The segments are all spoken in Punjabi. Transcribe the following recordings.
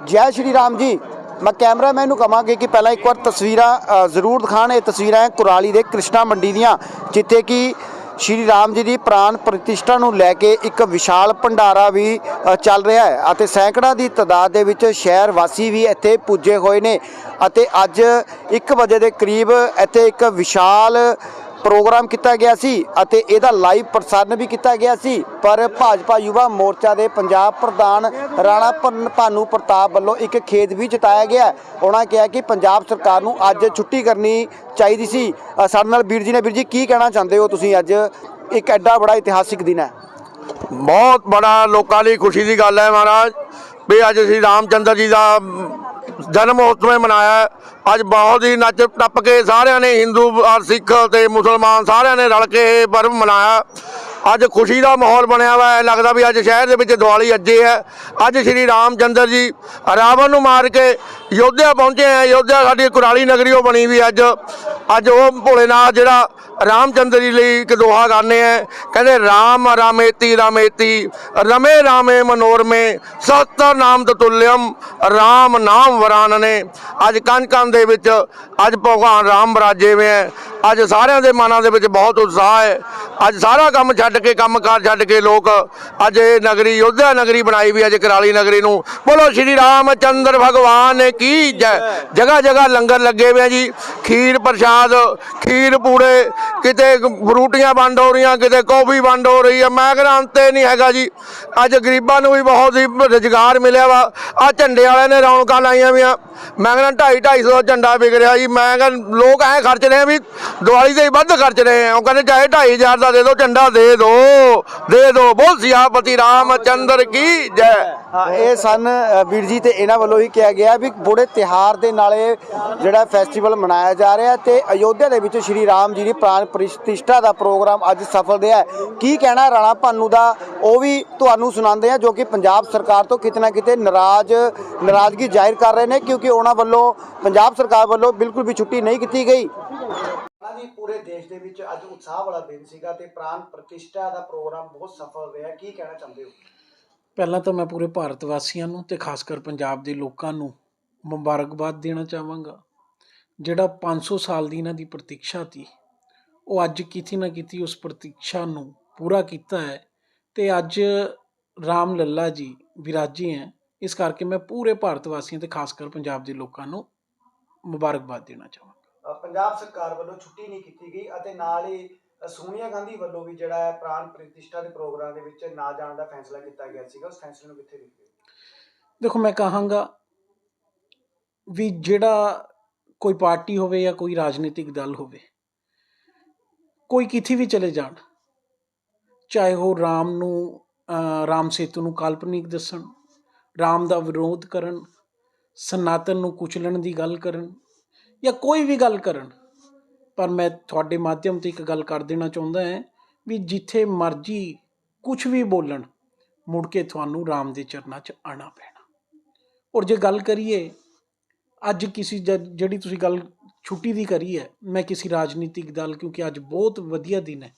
ਜੈ ਸ਼੍ਰੀ ਰਾਮ ਜੀ। ਮੈਂ ਕੈਮਰਾਮੈਨ ਨੂੰ ਕਹਾਂਗੇ ਕਿ ਪਹਿਲਾਂ ਇੱਕ ਵਾਰ ਤਸਵੀਰਾਂ ਜ਼ਰੂਰ ਦਿਖਾਣ ਇਹ ਤਸਵੀਰਾਂ ਹੈ ਕੁਰਾਲੀ ਦੇ ਕ੍ਰਿਸ਼ਨਾ ਮੰਡੀ ਦੀਆਂ, ਜਿੱਥੇ ਕਿ ਸ਼੍ਰੀ ਰਾਮ ਜੀ ਦੀ ਪ੍ਰਾਨ ਪ੍ਰਤਿਸ਼ਠਾ ਨੂੰ ਲੈ ਕੇ ਇੱਕ ਵਿਸ਼ਾਲ ਭੰਡਾਰਾ ਵੀ ਚੱਲ ਰਿਹਾ ਹੈ ਅਤੇ ਸੈਂਕੜਾਂ ਦੀ ਤਾਦਾਦ ਦੇ ਵਿੱਚ ਸ਼ਹਿਰ ਵਾਸੀ ਵੀ ਇੱਥੇ ਪੁੱਜੇ ਹੋਏ ਨੇ ਅਤੇ ਅੱਜ 1 ਵਜੇ ਦੇ ਕਰੀਬ ਇੱਥੇ ਇੱਕ ਵਿਸ਼ਾਲ ਪ੍ਰੋਗਰਾਮ ਕੀਤਾ ਗਿਆ ਸੀ ਅਤੇ ਇਹਦਾ ਲਾਈਵ ਪ੍ਰਸਾਰਣ ਵੀ ਕੀਤਾ ਗਿਆ ਸੀ। ਪਰ ਭਾਜਪਾ ਯੁਵਾ ਮੋਰਚਾ ਦੇ ਪੰਜਾਬ ਪ੍ਰਧਾਨ ਰਾਣਾ ਭਨ- ਭਾਨੂ ਪ੍ਰਤਾਪ ਵੱਲੋਂ ਇੱਕ ਖੇਦ ਵੀ ਜਤਾਇਆ ਗਿਆ। ਉਹਨਾਂ ਕਿਹਾ ਕਿ ਪੰਜਾਬ ਸਰਕਾਰ ਨੂੰ ਅੱਜ ਛੁੱਟੀ ਕਰਨੀ ਚਾਹੀਦੀ ਸੀ। ਸਾਡੇ ਨਾਲ ਵੀਰ ਜੀ ਨੇ। ਵੀਰ ਜੀ, ਕੀ ਕਹਿਣਾ ਚਾਹੁੰਦੇ ਹੋ ਤੁਸੀਂ ਅੱਜ? ਇੱਕ ਐਡਾ ਬੜਾ ਇਤਿਹਾਸਿਕ ਦਿਨ ਹੈ। ਬਹੁਤ ਬੜਾ ਲੋਕਾਂ ਲਈ ਖੁਸ਼ੀ ਦੀ ਗੱਲ ਹੈ ਮਹਾਰਾਜ। ਵੀ ਅੱਜ ਸ੍ਰੀ ਰਾਮਚੰਦਰ ਜੀ ਦਾ ਜਨਮ ਉਤਸਵ ਮਨਾਇਆ ਅੱਜ ਬਹੁਤ ਹੀ ਨੱਚ ਟੱਪ ਕੇ ਸਾਰਿਆਂ ਨੇ ਹਿੰਦੂ ਔਰ ਸਿੱਖ ਤੇ ਮੁਸਲਮਾਨ ਸਾਰਿਆਂ ਨੇ ਰਲ ਕੇ ਇਹ ਪਰਬ ਮਨਾਇਆ। ਅੱਜ ਖੁਸ਼ੀ ਦਾ ਮਾਹੌਲ ਬਣਿਆ ਹੋਇਆ ਹੈ। ਲੱਗਦਾ ਵੀ ਅੱਜ ਸ਼ਹਿਰ ਦੇ ਵਿੱਚ ਦੀਵਾਲੀ ਅੱਜੇ ਹੈ। ਅੱਜ ਸ੍ਰੀ ਰਾਮਚੰਦਰ ਜੀ ਰਾਵਣ ਨੂੰ ਮਾਰ ਕੇ ਯੋਧਿਆ ਪਹੁੰਚੇ ਹੈ। ਯੋਧਿਆ ਸਾਡੀ ਕੁਰਾਲੀ ਨਗਰੀ ਉਹ ਬਣੀ ਵੀ ਅੱਜ। ਅੱਜ ਉਹ ਭੋਲੇਨਾਥ ਜਿਹੜਾ ਰਾਮਚੰਦਰ ਜੀ ਲਈ ਇੱਕ ਦੋਹਾ ਗਾਣੇ ਹੈ ਕਹਿੰਦੇ, ਰਾਮ ਰਾਮੇਤੀ ਰਾਮੇਤੀ, ਰਮੇ ਰਾਮੇ ਮਨੋਰਮੇ ਸਤਰ ਨਾਮ ਤਤੁਲਿਅਮ ਰਾਮ ਨਾਮ ਵਰਾਨਨੇ। ਅੱਜ ਕੰਨ ਦੇ ਵਿੱਚ, ਅੱਜ ਭਗਵਾਨ ਰਾਮ ਬਰਾਜੇ ਹੋਏ ਹੈ ਅੱਜ ਸਾਰਿਆਂ ਦੇ ਮਨਾਂ ਦੇ ਵਿੱਚ ਬਹੁਤ ਉਤਸ਼ਾਹ ਹੈ ਅੱਜ ਸਾਰਾ ਕੰਮ ਛੱਡ ਕੇ ਕੰਮਕਾਰ ਛੱਡ ਕੇ ਲੋਕ ਅੱਜ ਇਹ ਨਗਰੀ, ਯੋਧਿਆ ਨਗਰੀ ਬਣਾਈ ਵੀ ਅੱਜ ਕਰਾਲੀ ਨਗਰੀ ਨੂੰ। ਬੋਲੋ, ਸ਼੍ਰੀ ਰਾਮ ਚੰਦਰ ਭਗਵਾਨ ਕੀ ਜੈ? ਜਗ੍ਹਾ ਜਗ੍ਹਾ ਲੰਗਰ ਲੱਗੇ ਹੋਏ ਆ ਜੀ। ਖੀਰ ਪ੍ਰਸ਼ਾਦ, ਖੀਰ ਪੂੜੇ ਕਿਤੇ ਫਰੂਟੀਆਂ ਵੰਡ ਹੋ ਰਹੀਆਂ, ਕਿਤੇ ਕੌਫੀ ਵੰਡ ਹੋ ਰਹੀ ਹੈ ਮੈਂ ਕਹਿੰਦਾ, ਅੰਤੇ ਨਹੀਂ ਹੈਗਾ ਜੀ। ਅੱਜ ਗਰੀਬਾਂ ਨੂੰ ਵੀ ਬਹੁਤ ਹੀ ਰੁਜ਼ਗਾਰ ਮਿਲਿਆ ਵਾ। ਆ ਝੰਡੇ ਵਾਲਿਆਂ ਨੇ ਰੌਣਕਾਂ ਲਾਈਆਂ ਵੀਆਂ। ਮੈਂ ਕਹਿੰਦਾ, ਢਾਈ ਢਾਈ ਸੌ ਝੰਡਾ ਵਿਕ ਰਿਹਾ ਜੀ। ਮੈਂ ਕਹਿੰਦਾ ਲੋਕ ਐ ਖਰਚ ਰਹੇ ਆ ਵੀ ਦੀਵਾਲੀ ਤੇ ਹੀ ਵੱਧ ਖਰਚ ਰਹੇ ਆ। ਉਹ ਕਹਿੰਦੇ, ਚਾਹੇ ਢਾਈ ਹਜ਼ਾਰ ਦਾ ਦੇ ਦਿਓ ਝੰਡਾ ਦੇ ਦਿਓ ਦੇ ਦਿਓ ਬੋਲ ਸਿਆਪਤੀ ਰਾਮਚੰਦਰ ਕੀ ਜੈ। ਇਹ ਸਨ ਵੀਰ ਜੀ ਤੇ ਇਹਨਾਂ ਵੱਲੋਂ ਹੀ ਕਿਹਾ ਗਿਆ ਵੀ ਬੜੇ ਤਿਹਾਰ ਦੇ ਨਾਲੇ ਜਿਹੜਾ ਫੈਸਟੀਵਲ ਮਨਾਇਆ ਜਾ ਰਿਹਾ ਤੇ ਅਯੋਧਿਆ ਦੇ ਵਿੱਚ ਸ਼੍ਰੀ ਰਾਮ ਜੀ ਦੀ ਪ੍ਰਾਣ ਪ੍ਰਤਿਸ਼ਠਾ ਦਾ ਪ੍ਰੋਗਰਾਮ ਅੱਜ ਸਫਲ ਰਿਹਾ ਕੀ ਕਹਿਣਾ ਰਾਣਾ ਭਾਨੂ ਦਾ? ਉਹ ਵੀ ਤੁਹਾਨੂੰ ਸੁਣਾਉਂਦੇ ਆ ਜੋ ਕਿ ਪੰਜਾਬ ਸਰਕਾਰ ਤੋਂ ਕਿਤੇ ਨਾ ਕਿਤੇ ਨਾਰਾਜ਼, ਨਾਰਾਜ਼ਗੀ ਜ਼ਾਹਿਰ ਕਰ ਰਹੇ ਨੇ ਕਿਉਂਕਿ ਉਹਨਾਂ ਵੱਲੋਂ, ਪੰਜਾਬ ਸਰਕਾਰ ਵੱਲੋਂ ਬਿਲਕੁਲ ਵੀ ਛੁੱਟੀ ਨਹੀਂ ਕੀਤੀ ਗਈ। ਜੀ, ਪੂਰੇ ਦੇਸ਼ ਦੇ ਵਿੱਚ ਅੱਜ ਉਤਸ਼ਾਹ ਵਾਲਾ ਦਿਨ ਸੀਗਾ ਤੇ ਪ੍ਰਾਨ ਪ੍ਰਤਿਸ਼ਠਾ ਦਾ ਪ੍ਰੋਗਰਾਮ ਬਹੁਤ ਸਫਲ ਰਿਹਾ। ਕੀ ਕਹਿਣਾ ਚਾਹੁੰਦੇ ਹੋ? ਪਹਿਲਾਂ ਤਾਂ ਮੈਂ ਪੂਰੇ ਭਾਰਤ ਵਾਸੀਆਂ ਨੂੰ ਅਤੇ ਖਾਸ ਕਰ ਪੰਜਾਬ ਦੇ ਲੋਕਾਂ ਨੂੰ ਮੁਬਾਰਕਬਾਦ ਦੇਣਾ ਚਾਹਾਂਗਾ। ਜਿਹੜਾ 500 ਸਾਲ ਦੀ ਇਹਨਾਂ ਦੀ ਪ੍ਰਤੀਕਸ਼ਾ ਸੀ, ਉਹ ਅੱਜ ਕਿਤੇ ਨਾ ਕਿਤੇ ਉਸ ਪ੍ਰਤੀਕਸ਼ਾ ਨੂੰ ਪੂਰਾ ਕੀਤਾ ਹੈ ਤੇ ਅੱਜ ਰਾਮ ਲੱਲਾ ਜੀ ਵਿਰਾਜੀ ਹੈ। ਇਸ ਕਰਕੇ ਮੈਂ ਪੂਰੇ ਭਾਰਤ ਵਾਸੀਆਂ ਤੇ ਖਾਸ ਕਰ ਪੰਜਾਬ ਦੇ ਲੋਕਾਂ ਨੂੰ ਮੁਬਾਰਕਬਾਦ ਦੇਣਾ ਚਾਹਾਂਗਾ। ਪੰਜਾਬ ਸਰਕਾਰ ਵੱਲੋਂ ਛੁੱਟੀ ਨਹੀਂ ਕੀਤੀ ਗਈ ਅਤੇ ਨਾਲ ਹੀ ਸੋਨੀਆ ਗਾਂਧੀ ਵੱਲੋਂ ਵੀ ਜਿਹੜਾ ਹੈ ਪ੍ਰਾਨ ਪ੍ਰਤਿਸ਼ਠਾ ਦੇ ਪ੍ਰੋਗਰਾਮ ਦੇ ਵਿੱਚ ਨਾ ਜਾਣ ਦਾ ਫੈਸਲਾ ਕੀਤਾ ਗਿਆ ਸੀਗਾ, ਉਸ ਫੈਸਲੇ ਨੂੰ ਕਿੱਥੇ ਦੇਖਦੇ ਦੇਖੋ, ਮੈਂ ਕਹਾਂਗਾ ਵੀ ਜਿਹੜਾ ਕੋਈ ਪਾਰਟੀ ਹੋਵੇ ਜਾਂ ਕੋਈ ਰਾਜਨੀਤਿਕ ਦਲ ਹੋਵੇ, ਕੋਈ ਕਿਥੇ ਵੀ ਚਲੇ ਜਾਣ, ਚਾਹੇ ਉਹ ਰਾਮ ਨੂੰ ਰਾਮ ਸੇਤੂ ਨੂੰ ਕਾਲਪਨਿਕ ਦੱਸਣ, ਰਾਮ ਦਾ ਵਿਰੋਧ ਕਰਨ, ਸਨਾਤਨ ਨੂੰ ਕੁਚਲਣ ਦੀ ਗੱਲ ਕਰਨ ਜਾਂ ਕੋਈ ਵੀ ਗੱਲ ਕਰਨ ਪਰ ਮੈਂ ਤੁਹਾਡੇ ਮਾਧਿਅਮ ਤੇ ਇੱਕ ਗੱਲ ਕਰ ਦੇਣਾ ਚਾਹੁੰਦਾ ਹਾਂ ਵੀ ਜਿੱਥੇ ਮਰਜ਼ੀ ਕੁਝ ਵੀ ਬੋਲਣ, ਮੁੜ ਕੇ ਤੁਹਾਨੂੰ ਰਾਮ ਦੇ ਚਰਨਾਂ 'ਚ ਆਣਾ ਪੈਣਾ। ਔਰ ਜੇ ਗੱਲ ਕਰੀਏ, ਅੱਜ ਕਿਸੇ ਜ- ਜਿਹੜੀ ਤੁਸੀਂ ਗੱਲ ਛੁੱਟੀ ਦੀ ਕਰੀ ਹੈ, ਮੈਂ ਕਿਸੇ ਰਾਜਨੀਤਿਕ ਦਲ, ਕਿਉਂਕਿ ਅੱਜ ਬਹੁਤ ਵਧੀਆ ਦਿਨ ਹੈ,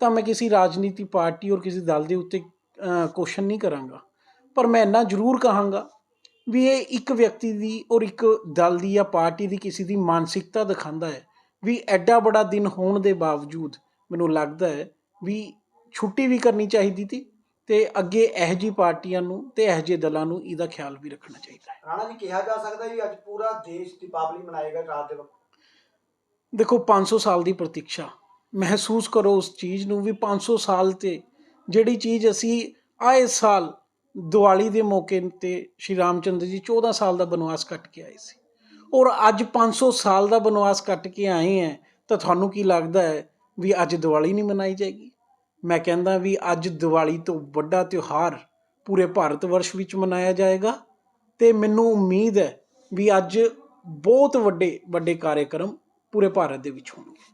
ਤਾਂ ਮੈਂ ਕਿਸੇ ਰਾਜਨੀਤੀ ਪਾਰਟੀ ਔਰ ਕਿਸੇ ਦਲ ਦੇ ਉੱਤੇ ਕੁਐਸਚਨ ਨਹੀਂ ਕਰਾਂਗਾ। ਪਰ ਮੈਂ ਇੰਨਾ ਜ਼ਰੂਰ ਕਹਾਂਗਾ ਵੀ ਇਹ ਇੱਕ ਵਿਅਕਤੀ ਦੀ ਔਰ ਇੱਕ ਦਲ ਦੀ ਜਾਂ ਪਾਰਟੀ ਦੀ ਕਿਸੇ ਦੀ ਮਾਨਸਿਕਤਾ ਦਿਖਾਉਂਦਾ ਹੈ ਵੀ ਐਡਾ ਬੜਾ ਦਿਨ ਹੋਣ ਦੇ ਬਾਵਜੂਦ ਮੈਨੂੰ ਲੱਗਦਾ ਹੈ ਵੀ ਛੁੱਟੀ ਵੀ ਕਰਨੀ ਚਾਹੀਦੀ ਸੀ ਤੇ ਅੱਗੇ ਇਹੋ ਜਿਹੀ ਪਾਰਟੀਆਂ ਨੂੰ ਤੇ ਇਹੋ ਜਿਹੇ ਦਲਾਂ ਨੂੰ ਇਹਦਾ ਖਿਆਲ ਵੀ ਰੱਖਣਾ ਚਾਹੀਦਾ ਹੈ। ਰਾਣਾ ਜੀ ਕਿਹਾ ਜਾ ਸਕਦਾ ਵੀ ਅੱਜ ਪੂਰਾ ਦੇਸ਼ ਦੀਪਾਵਲੀ ਮਨਾਏਗਾ ਰਾਤ ਦੇ ਵਕਤ। ਦੇਖੋ 500 ਸਾਲ ਦੀ ਪ੍ਰਤੀક્ષਾ ਮਹਿਸੂਸ ਕਰੋ ਉਸ ਚੀਜ਼ ਨੂੰ ਵੀ 500 ਸਾਲ ਤੇ। ਜਿਹੜੀ ਚੀਜ਼ ਅਸੀਂ ਆਏ ਸਾਲ ਦੀਵਾਲੀ ਦੇ ਮੌਕੇ ਤੇ ਸ਼੍ਰੀ ਰਾਮਚੰਦਰ ਜੀ 14 ਸਾਲ ਦਾ ਬਨਵਾਸ ਕੱਟ ਕੇ ਆਏ ਸੀ। ਔਰ ਅੱਜ 500 ਸਾਲ ਦਾ ਬਨਵਾਸ ਕੱਟ ਕੇ ਆਏ ਹੈ ਤਾਂ ਤੁਹਾਨੂੰ ਕੀ ਲੱਗਦਾ ਹੈ ਵੀ ਅੱਜ ਦੀਵਾਲੀ ਨਹੀਂ ਮਨਾਈ ਜਾਏਗੀ? ਮੈਂ ਕਹਿੰਦਾ ਵੀ ਅੱਜ ਦੀਵਾਲੀ ਤੋਂ ਵੱਡਾ ਤਿਉਹਾਰ ਪੂਰੇ ਭਾਰਤ ਵਰਸ਼ ਵਿੱਚ ਮਨਾਇਆ ਜਾਏਗਾ ਤੇ ਮੈਨੂੰ ਉਮੀਦ ਹੈ ਵੀ ਅੱਜ ਬਹੁਤ ਵੱਡੇ ਵੱਡੇ ਕਾਰਜਕ੍ਰਮ ਪੂਰੇ ਭਾਰਤ ਦੇ ਵਿੱਚ ਹੋਣਗੇ।